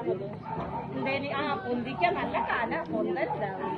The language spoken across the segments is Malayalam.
എന്തേനി ആ പൊന്തിക്ക നല്ല കാല പൊന്തലുണ്ടാവും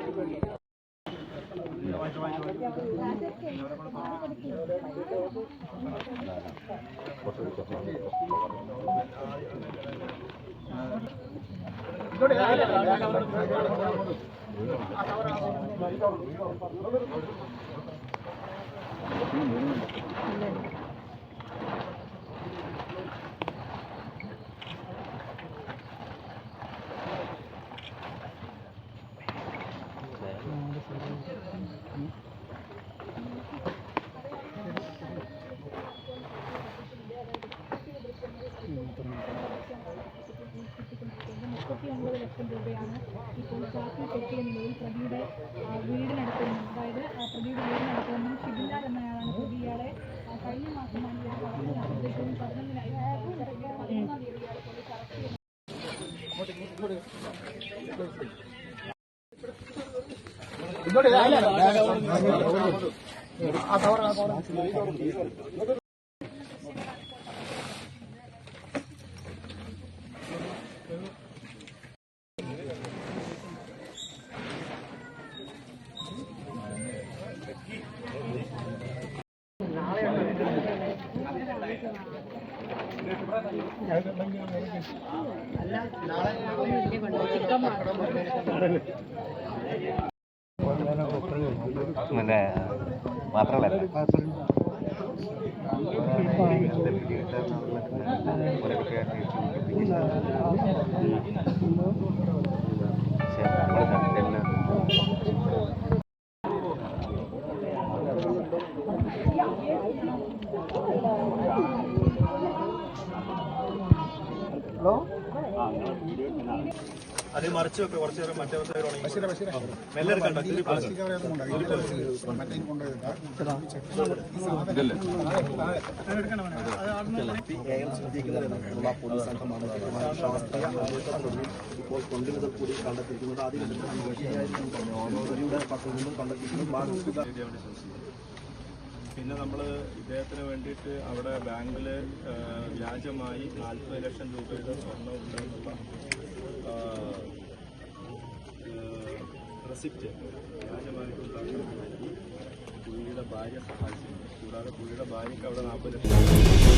മുപ്പത്തിയൊൻപത് ലക്ഷം രൂപയാണ് ഇപ്പോൾ ചാക്കിൽ കെട്ടിയ നിലയിൽ പ്രതിയുടെ ആ, വീടിനടുത്ത് നിന്നും അതായത് ആ, പ്രതിയുടെ വീടിനടുത്ത് നിന്നും ഷിബിലാൽ എന്നയാളാണ് പ്രതി ഇയാളെ ആ, കഴിഞ്ഞ മാസമാണ് ഇയാൾ ചെയ്തത് ജൂൺ പതിനൊന്നിനായി പതിനൊന്നാം തീയതി ഇയാളെ പോലീസ് അറസ്റ്റ് ചെയ്തു പിന്നെ മാത്രമല്ല അത് മറിച്ച് വെക്കുക കുറച്ച് നേരം മറ്റേ മെല്ലെ എടുക്കണ്ട പോകരുത്. പോലീസ് സംഘമാണ് ശാസ്ത്രീയ ഇപ്പോൾ കൊണ്ടുവരുന്നത് കൂടി കണ്ടെത്തിയിരിക്കുന്നത്. ആദ്യം ഓരോരുത്തരുടെ പക്കൽ നിന്നും കണ്ടെത്തിയിരിക്കുന്നത് മാനസിക പിന്നെ നമ്മൾ ഇദ്ദേഹത്തിന് വേണ്ടിയിട്ട് അവിടെ ബാങ്കിൽ വ്യാജമായി നാൽപ്പത് ലക്ഷം രൂപയുടെ സ്വർണം ഉണ്ടെന്നുള്ള റെസിപ്റ്റ് വ്യാജമായിട്ടുണ്ടാക്കി പുള്ളിയുടെ ഭാര്യ സഹായിച്ചിട്ടുണ്ട്. കൂടാതെ പുള്ളിയുടെ ഭാര്യയ്ക്ക് അവിടെ നാൽപ്പത് ലക്ഷം